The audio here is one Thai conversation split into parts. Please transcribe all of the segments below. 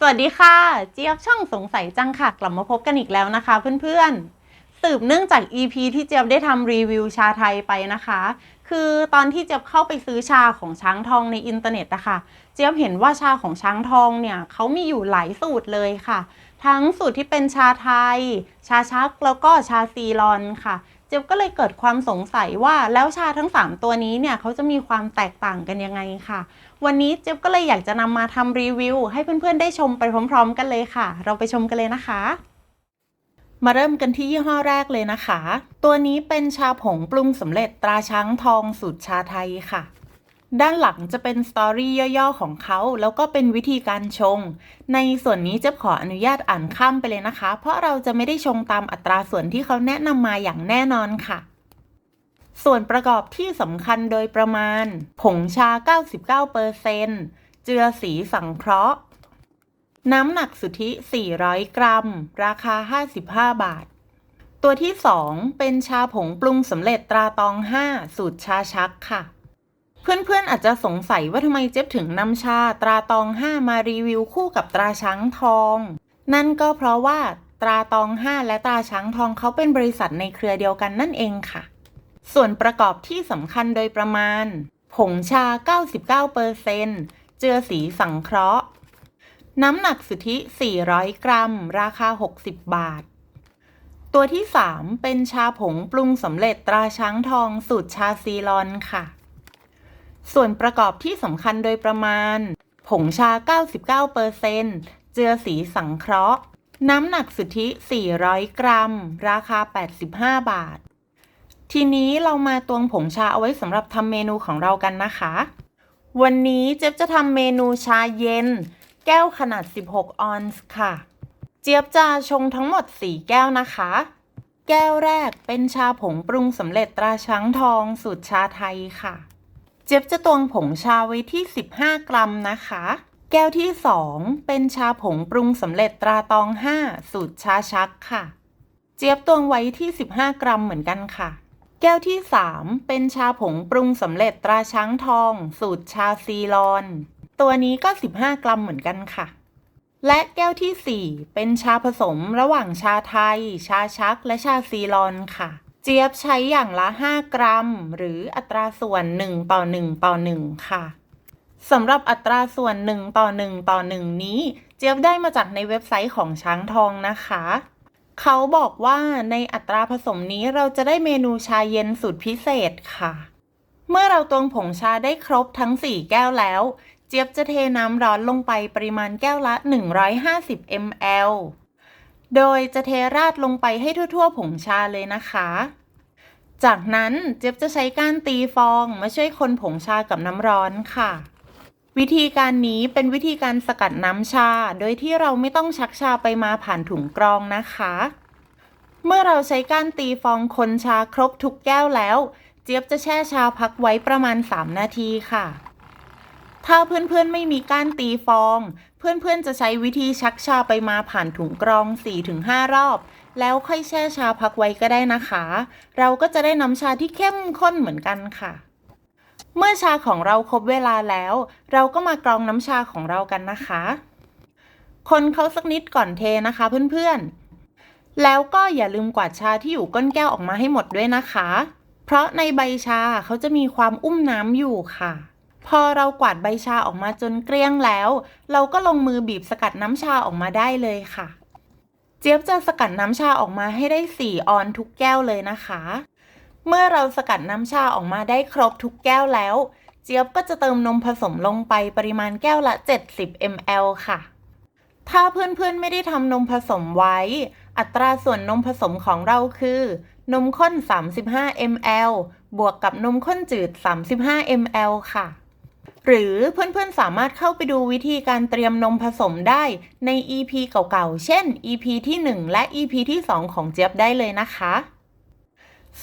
สวัสดีค่ะ เจี๊ยบช่องสงสัยจังค่ะ กลับมาพบกันอีกแล้วนะคะเพื่อนๆ สืบเนื่องจาก EP ที่เจี๊ยบได้ทำรีวิวชาไทยไปนะคะ คือตอนที่เจี๊ยบเข้าไปซื้อชาของช้างทองในอินเทอร์เน็ตนะคะเจี๊ยบเห็นว่าชาของช้างทองเนี่ยเขามีอยู่หลายสูตรเลยค่ะ ทั้งสูตรที่เป็นชาไทย ชาชักแล้วก็ชาซีรอนค่ะ เจี๊ยบก็เลยเกิดความสงสัยว่าแล้วชาทั้ง 3 ตัวนี้เนี่ยเขาจะมีความแตกต่างกันยังไงค่ะ วันนี้เจี๊ยบก็เลยอยากจะนำมาทำรีวิว ให้เพื่อนๆได้ชมไปพร้อม ๆ กันเลยค่ะ เราไปชมกันเลยนะคะ มาเริ่มกันที่ยี่ห้อแรกเลยนะคะ ตัวนี้เป็นชาผงปรุงสำเร็จตราช้างทองสูตรชาไทยค่ะ ด้านหลังจะเป็นสตอรี่ย่อๆของเขา แล้วก็เป็นวิธีการชง ในส่วนนี้จ๊บขออนุญาตอ่านข้ามไปเลยนะคะ เพราะเราจะไม่ได้ชงตามอัตราส่วนที่เขาแนะนำมาอย่างแน่นอนค่ะ ส่วนประกอบที่สำคัญโดยประมาณ ผงชา 99%เจือสีสังเคราะห์ น้ำหนักสุทธิ 400 กรัม ราคา 55 บาท ตัวที่ 2 เป็นชาผงปรุงสำเร็จตราตอง 5 สูตรชาชักค่ะ เพื่อนๆอาจจะสงสัยว่าทำไมเจ๊บถึงนำชาตราตอง 5 มารีวิวคู่กับตราช้างทอง นั่นก็เพราะว่าตราตอง 5 และตราช้างทองเขาเป็นบริษัทในเครือเดียวกันนั่นเองค่ะ ส่วนประกอบที่สำคัญโดยประมาณ ผงชา 99%เจือสีสังเคราะห์ น้ำหนักสุทธิ 400 กรัม ราคา 60 บาท ตัวที่ 3 เป็นชาผงปรุงสำเร็จตราช้างทองสูตรชาซีรอนค่ะ ส่วนประกอบที่สำคัญโดยประมาณ ผงชา 99%เจือสีสังเคราะห์ น้ำหนักสุทธิ 400 กรัม ราคา 85 บาท ทีนี้เรามาตวงผงชาเอาไว้สำหรับทำเมนูของเรากันนะคะ วันนี้เจ๊บจะทำเมนูชาเย็น แก้วขนาด 16 ออนซ์ค่ะ เจี๊ยบจะชงทั้งหมด 4 แก้วนะคะแก้วแรกเป็นชาผงปรุงสำเร็จตราช้างทองสูตรชาไทยค่ะ เจี๊ยบจะตวงผงชาไว้ที่ 15 กรัมนะคะ แก้วที่ 2 เป็นชาผงปรุงสำเร็จตราตอง 5 สูตรชาชักค่ะ เจี๊ยบตวงไว้ที่ 15 กรัมเหมือนกันค่ะ แก้วที่ 3 เป็นชาผงปรุงสำเร็จตราช้างทอง สูตรชาซีรอน ตัวนี้ก็ 15 กรัมเหมือนกันค่ะ และแก้วที่ 4 เป็นชาผสมระหว่างชาไทย ชาชัก และชาซีรอนค่ะ จี๊ยบใช้อย่างละ 5 กรัม หรืออัตราส่วน 1 ต่อ 1 ต่อ 1 ค่ะสำหรับอัตราส่วน 1 ต่อ 1 ต่อ 1 นี้ เจี๊ยบได้มาจากในเว็บไซต์ของช้างทองนะคะ เขาบอกว่าในอัตราผสมนี้เราจะได้เมนูชาเย็นสูตรพิเศษค่ะ เมื่อเราตวงผงชาได้ครบทั้ง 4 แก้วแล้ว เจี๊ยบจะเทน้ำร้อนลงไปปริมาณแก้วละ 150 ml โดยจะเทราดลงไปให้ทั่วๆ ผงชาเลยนะคะ จากนั้นเจี๊ยบจะใช้ก้านตีฟองมาช่วยคนผงชากับน้ำร้อนค่ะ วิธีการนี้เป็นวิธีการสกัดน้ำชา โดยที่เราไม่ต้องชักชาไปมาผ่านถุงกรองนะคะ เมื่อเราใช้ก้านตีฟองคนชาครบทุกแก้วแล้ว เจี๊ยบจะแช่ชาพักไว้ประมาณ 3 นาทีค่ะ ถ้าเพื่อนๆไม่มีก้านตีฟอง เพื่อนๆจะใช้วิธีชักชาไปมาผ่านถุงกรอง 4-5 รอบ แล้วค่อยแช่ชาพักไว้ก็ได้นะคะ เราก็จะได้น้ำชาที่เข้มข้นเหมือนกันค่ะ เมื่อชาของเราครบเวลาแล้ว เราก็มากรองน้ำชาของเรากันนะคะ คนเขาสักนิดก่อนเทนะคะเพื่อนๆ แล้วก็อย่าลืมกวาดชาที่อยู่ก้นแก้วออกมาให้หมดด้วยนะคะ เพราะในใบชาเขาจะมีความอุ้มน้ำอยู่ค่ะ พอเรากวาดใบชาออกมาจนเกลี้ยงแล้ว เราก็ลงมือบีบสกัดน้ำชาออกมาได้เลยค่ะ เจี๊ยบจะสกัดน้ำชาออกมาให้ได้ 4 ออนทุกแก้วเลยนะคะ เมื่อเราสกัดน้ำชาออกมาได้ครบทุกแก้วแล้ว เจี๊ยบก็จะเติมนมผสมลงไปปริมาณแก้วละ 70 ml ค่ะ ถ้าเพื่อนๆไม่ได้ทำนมผสมไว้ อัตราส่วนนมผสมของเราคือนมข้น 35 ml บวกกับนมข้นจืด 35 ml ค่ะ หรือเพื่อนๆสามารถเข้าไปดูวิธีการเตรียมนมผสมได้ใน EP เก่าๆ เช่น EP ที่ 1 และ EP ที่ 2 ของเจี๊ยบได้เลยนะคะ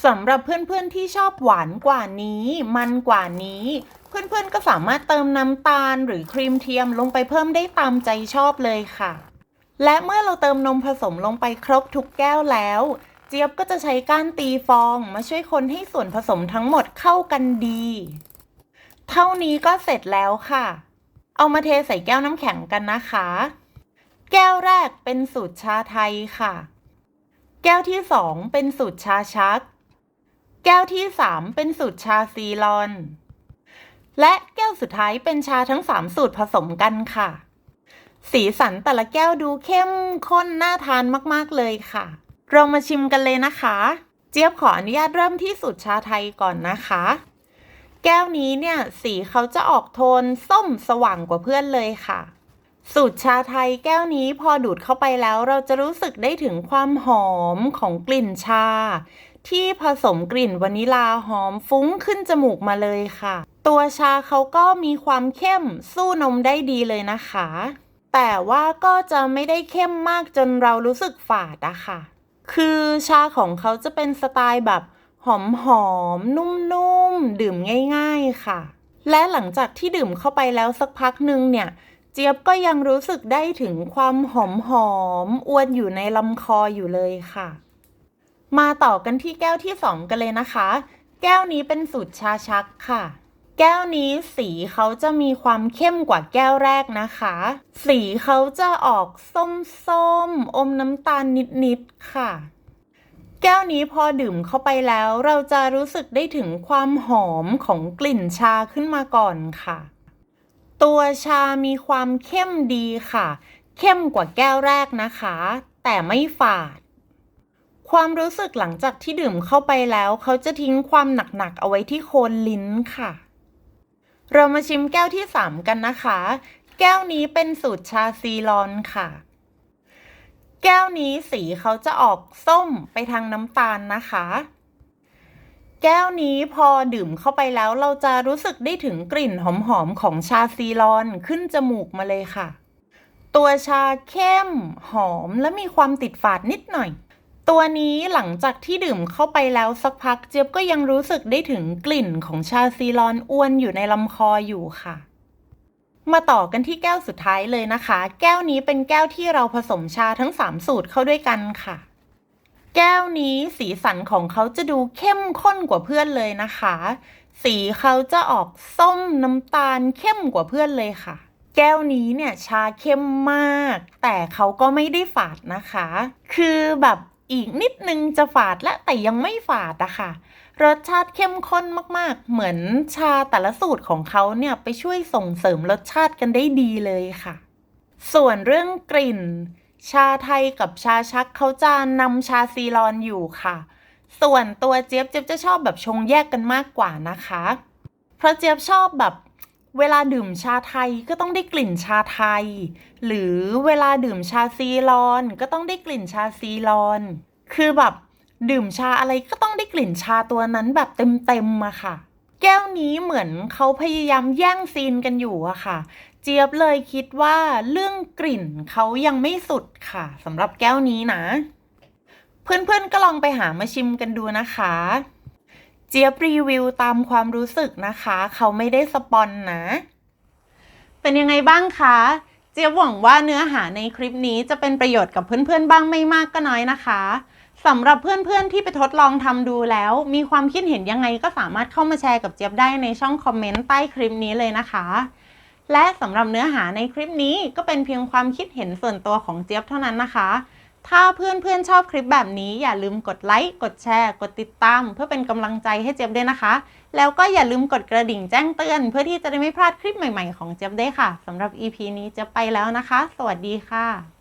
สำหรับเพื่อนๆที่ชอบหวานกว่านี้ มันกว่านี้ เพื่อนๆก็สามารถเติมน้ำตาลหรือครีมเทียมลงไปเพิ่มได้ตามใจชอบเลยค่ะ และเมื่อเราเติมนมผสมลงไปครบทุกแก้วแล้ว เจี๊ยบก็จะใช้ก้านตีฟองมาช่วยคนให้ส่วนผสมทั้งหมดเข้ากันดี เท่านี้ก็เสร็จแล้วค่ะ เอามาเทใส่แก้วน้ำแข็งกันนะคะ แก้วแรกเป็นสูตรชาไทยค่ะ แก้วที่สองเป็นสูตรชาชัก แก้วที่สามเป็นสูตรชาซีลอน และแก้วสุดท้ายเป็นชาทั้งสามสูตรผสมกันค่ะ สีสันแต่ละแก้วดูเข้มข้นน่าทานมากๆเลยค่ะ เรามาชิมกันเลยนะคะ เจี๊ยบขออนุญาตเริ่มที่สูตรชาไทยก่อนนะคะ แก้วนี้เนี่ยสีเขาจะออกโทนส้มสว่างกว่าเพื่อนเลยค่ะ สูตรชาไทยแก้วนี้พอดูดเข้าไปแล้วเราจะรู้สึกได้ถึงความหอมของกลิ่นชา ที่ผสมกลิ่นวานิลาหอมฟุ้งขึ้นจมูกมาเลยค่ะ ตัวชาเขาก็มีความเข้มสู้นมได้ดีเลยนะคะ แต่ว่าก็จะไม่ได้เข้มมากจนเรารู้สึกฝาดอะค่ะ คือชาของเขาจะเป็นสไตล์แบบ หอมหอมๆนุ่มๆ ดื่มง่าย ๆค่ะ และหลังจากที่ดื่มเข้าไปแล้วสักพักหนึ่งเนี่ย เจี๊ยบก็ยังรู้สึกได้ถึงความหอมหอมๆอวนอยู่ในลำคออยู่เลยค่ะ มาต่อกันที่แก้วที่สองกันเลยนะคะ แก้วนี้เป็นสูตรชาชักค่ะ แก้วนี้สีเขาจะมีความเข้มกว่าแก้วแรกนะคะ สีเขาจะออกส้มๆอมน้ำตาลนิดๆค่ะ แก้วนี้พอดื่มเข้าไปแล้วเราจะรู้สึกได้ถึงความหอมของกลิ่นชาขึ้นมาก่อนค่ะ ตัวชามีความเข้มดีค่ะ เข้มกว่าแก้วแรกนะคะ แต่ไม่ฝาด ความรู้สึกหลังจากที่ดื่มเข้าไปแล้ว เขาจะทิ้งความหนักๆเอาไว้ที่โคนลิ้นค่ะ เรามาชิมแก้วที่ 3 กันนะคะ แก้วนี้เป็นสูตรชาซีลอนค่ะ แก้วนี้สีเขาจะออกส้มไปทางน้ำตาลนะคะ แก้วนี้พอดื่มเข้าไปแล้วเราจะรู้สึกได้ถึงกลิ่นหอมๆของชาซีลอนขึ้นจมูกมาเลยค่ะ ตัวชาเข้ม หอมและมีความติดฝาดนิดหน่อย ตัวนี้หลังจากที่ดื่มเข้าไปแล้วสักพักเจี๊ยบก็ยังรู้สึกได้ถึงกลิ่นของชาซีลอนอ้วนอยู่ในลำคออยู่ค่ะ มาต่อกันที่แก้วสุดท้ายเลยนะคะ แก้วนี้เป็นแก้วที่เราผสมชาทั้ง 3 สูตรเข้าด้วยกันค่ะ แก้วนี้สีสันของเขาจะดูเข้มข้นกว่าเพื่อนเลยนะคะ สีเขาจะออกส้มน้ำตาลเข้มกว่าเพื่อนเลยค่ะ แก้วนี้เนี่ยชาเข้มมาก แต่เขาก็ไม่ได้ฝาดนะคะ คือแบบอีกนิดนึงจะฝาดและแต่ยังไม่ฝาดอะค่ะ รสชาติเข้มข้นมากๆ เหมือนชาแต่ละสูตรของเขาเนี่ยไปช่วยส่งเสริมรสชาติกันได้ดีเลยค่ะ ส่วนเรื่องกลิ่น ชาไทยกับชาชักเขาจะนำชาซีลอนอยู่ค่ะ ส่วนตัวเจี๊ยบเจี๊ยบจะชอบแบบชงแยกกันมากกว่านะคะ เพราะเจี๊ยบชอบแบบเวลาดื่มชาไทยก็ต้องได้กลิ่นชาไทย หรือเวลาดื่มชาซีลอนก็ต้องได้กลิ่นชาซีลอน คือแบบ ดื่มชาอะไรก็ต้องได้กลิ่นชาตัวนั้นแบบเต็มๆอะค่ะ แก้วนี้เหมือนเขาพยายามแย่งซีนกันอยู่อะค่ะ เจี๊ยบเลยคิดว่าเรื่องกลิ่นเขายังไม่สุดค่ะสำหรับแก้วนี้นะ เพื่อนๆก็ลองไปหามาชิมกันดูนะคะ เจี๊ยบรีวิวตามความรู้สึกนะคะ เขาไม่ได้สปอนนะ เป็นยังไงบ้างคะเจี๊ยบหวังว่าเนื้อหาในคลิปนี้จะเป็นประโยชน์กับเพื่อนๆบ้างไม่มากก็น้อยนะคะ สำหรับเพื่อนๆที่ไปทดลองทำดูแล้ว มีความคิดเห็นยังไงก็สามารถเข้ามาแชร์กับเจี๊ยบได้ในช่องคอมเมนต์ใต้คลิปนี้เลยนะคะ และสำหรับเนื้อหาในคลิปนี้ก็เป็นเพียงความคิดเห็นส่วนตัวของเจี๊ยบเท่านั้นนะคะ ถ้าเพื่อนๆชอบคลิปแบบนี้อย่าลืมกดไลค์ กดแชร์ กดติดตาม เพื่อเป็นกำลังใจให้เจี๊ยบด้วยนะคะ แล้วก็อย่าลืมกดกระดิ่งแจ้งเตือน เพื่อที่จะได้ไม่พลาดคลิปใหม่ๆของเจี๊ยบด้ค่ะสำหรับ EP นี้เจะไปแล้วนะคะ สวัสดีค่ะ